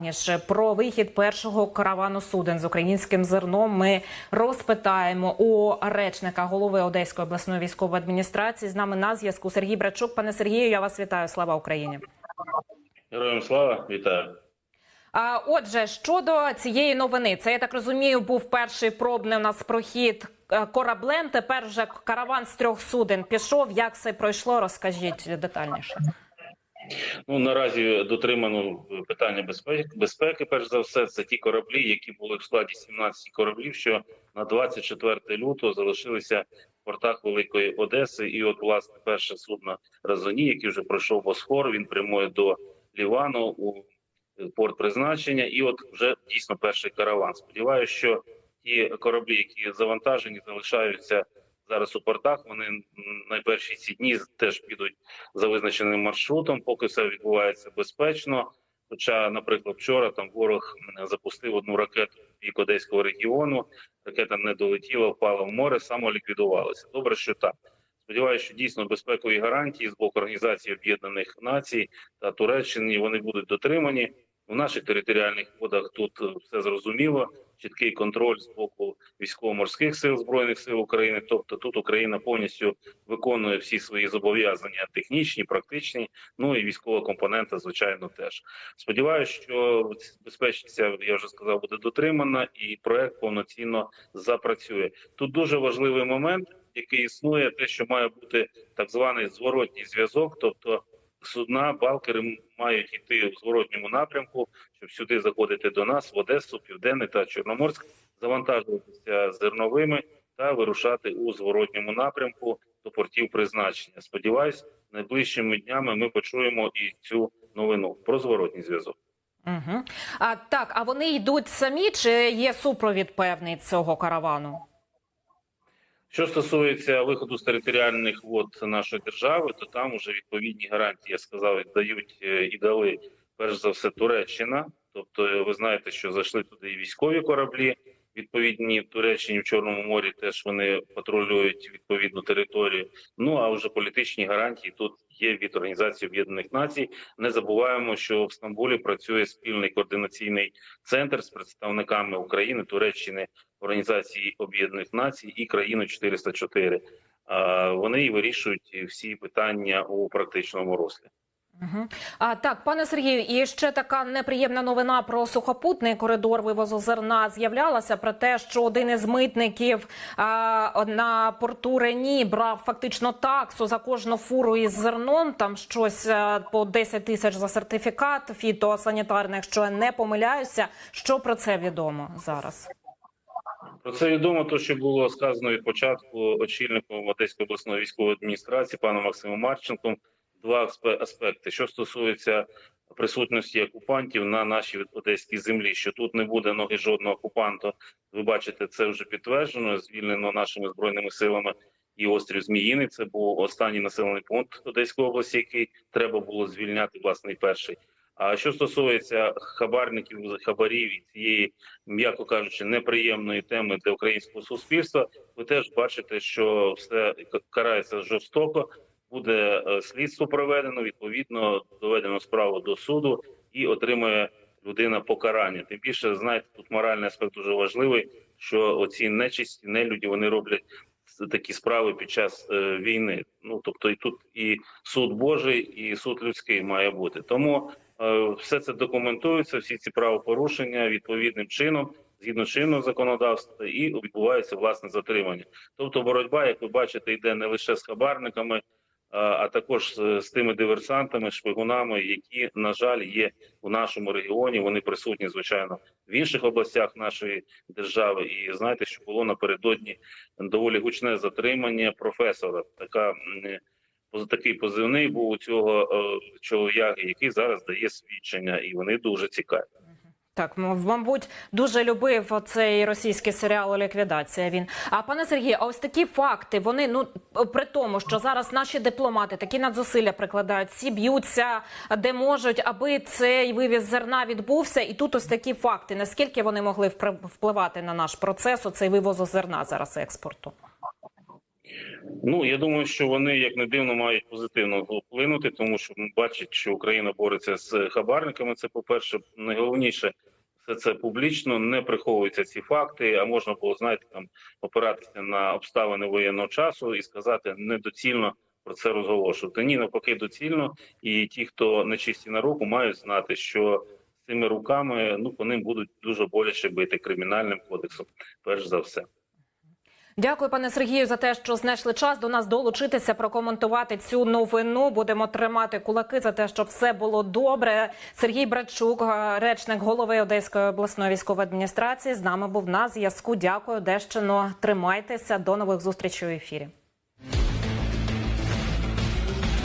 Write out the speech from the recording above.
Ніж про вихід першого каравану суден з українським зерном ми розпитаємо у речника голови Одеської обласної військової адміністрації. З нами на зв'язку Сергій Брачук. Пане Сергію, я вас вітаю. Слава Україні. Героям слава, вітаю. А отже, щодо цієї новини, це я так розумію, був перший пробний у нас прохід е, кораблем. Тепер вже караван з трьох суден пішов. Як це пройшло? Розкажіть детальніше. Ну наразі дотримано питання безпеки. Безпеки, перш за все, це ті кораблі, які були в складі 17 кораблів, що на 24 лютого залишилися в портах Великої Одеси. І, от, власне, перше судно Разоні, який вже пройшов Босфор, він прямує до Лівану у порт призначення. І от вже дійсно перший караван. Сподіваюся, що ті кораблі, які завантажені, залишаються зараз у портах. Вони найперші ці дні теж підуть за визначеним маршрутом, поки все відбувається безпечно. Хоча, наприклад, вчора там ворог запустив одну ракету в бік Одеського регіону. Ракета не долетіла, впала в море, самоліквідувалася. Добре, що так. Сподіваюся, що дійсно безпекові гарантії з боку Організації Об'єднаних Націй та Туреччини вони будуть дотримані. У наших територіальних водах тут все зрозуміло. Чіткий контроль з боку військово-морських сил збройних сил України. Тобто тут Україна повністю виконує всі свої зобов'язання технічні, практичні. Ну і військова компонента, звичайно, теж сподіваюся, що безпечність, я вже сказав, буде дотримана, і проект повноцінно запрацює. Тут дуже важливий момент, який існує, те, що має бути так званий зворотній зв'язок, тобто. Судна балкери мають йти в зворотньому напрямку, щоб сюди заходити до нас в Одесу, Південний та Чорноморськ, завантажуватися зерновими та вирушати у зворотньому напрямку до портів призначення. Сподіваюсь, найближчими днями ми почуємо і цю новину про зворотній зв'язок. Угу. А так, а вони йдуть самі чи є супровід певний цього каравану? Що стосується виходу з територіальних вод нашої держави, то там вже відповідні гарантії я сказав, дають і дали перш за все Туреччина. Тобто, ви знаєте, що зайшли туди і військові кораблі. Відповідні в Туреччині в Чорному морі теж вони патрулюють відповідну територію. Ну а вже політичні гарантії тут є від Організації Об'єднаних Націй. Не забуваємо, що в Стамбулі працює спільний координаційний центр з представниками України, Туреччини, Організації Об'єднаних Націй і країни 404. Вони і вирішують всі питання у практичному руслі. А так, пане Сергію, і ще така неприємна новина про сухопутний коридор вивозу зерна з'являлася про те, що один із митників а, на порту Рені брав фактично таксу за кожну фуру із зерном. Там щось а, по 10 тисяч за сертифікат фітосанітарний, якщо я не помиляюся. Що про це відомо зараз? Про це відомо, то що було сказано від початку очільником Одеської обласної військової адміністрації паном Максимом Марченком. Два аспекти, що стосується присутності окупантів на нашій одеській землі, що тут не буде ноги жодного окупанта. Ви бачите, це вже підтверджено. Звільнено нашими збройними силами і острів Зміїний. Це був останній населений пункт Одеської області, який треба було звільняти, власне, перший. А що стосується хабарників, хабарів і цієї, м'яко кажучи, неприємної теми для українського суспільства, ви теж бачите, що все карається жорстоко буде слідство проведено, відповідно доведено справу до суду і отримує людина покарання. Тим більше знаєте, тут моральний аспект дуже важливий, що оці нечисті нелюді вони роблять такі справи під час е, війни. Ну тобто, і тут і суд Божий, і суд людський має бути. Тому е, все це документується, всі ці правопорушення відповідним чином. Згідно чинного законодавства, і відбувається власне затримання. Тобто, боротьба, як ви бачите, йде не лише з хабарниками, а також з тими диверсантами, шпигунами, які на жаль є у нашому регіоні. Вони присутні звичайно в інших областях нашої держави. І знаєте, що було напередодні доволі гучне затримання професора. Така такий позивний був у цього чолов'яги, який зараз дає свідчення, і вони дуже цікаві. Так, мабуть, дуже любив цей російський серіал Ліквідація. Він а пане Сергію, а ось такі факти. Вони ну при тому, що зараз наші дипломати такі надзусилля прикладають, всі б'ються де можуть, аби цей вивіз зерна відбувся. І тут ось такі факти. Наскільки вони могли впливати на наш процес? Оцей вивозу зерна зараз експорту? Ну я думаю, що вони як не дивно мають позитивно вплинути, тому що бачать, що Україна бореться з хабарниками. Це по перше, найголовніше. Все це публічно, не приховуються ці факти. А можна було знаєте, там опиратися на обставини воєнного часу і сказати недоцільно про це розголошувати. Ні, навпаки, доцільно. І ті, хто нечисті на руку, мають знати, що цими руками ну по ним будуть дуже боляче бити кримінальним кодексом. Перш за все. Дякую, пане Сергію, за те, що знайшли час до нас долучитися, прокоментувати цю новину. Будемо тримати кулаки за те, щоб все було добре. Сергій Братчук, е, речник голови Одеської обласної військової адміністрації, з нами був на зв'язку. Дякую, Дещино. Тримайтеся. До нових зустрічей у ефірі.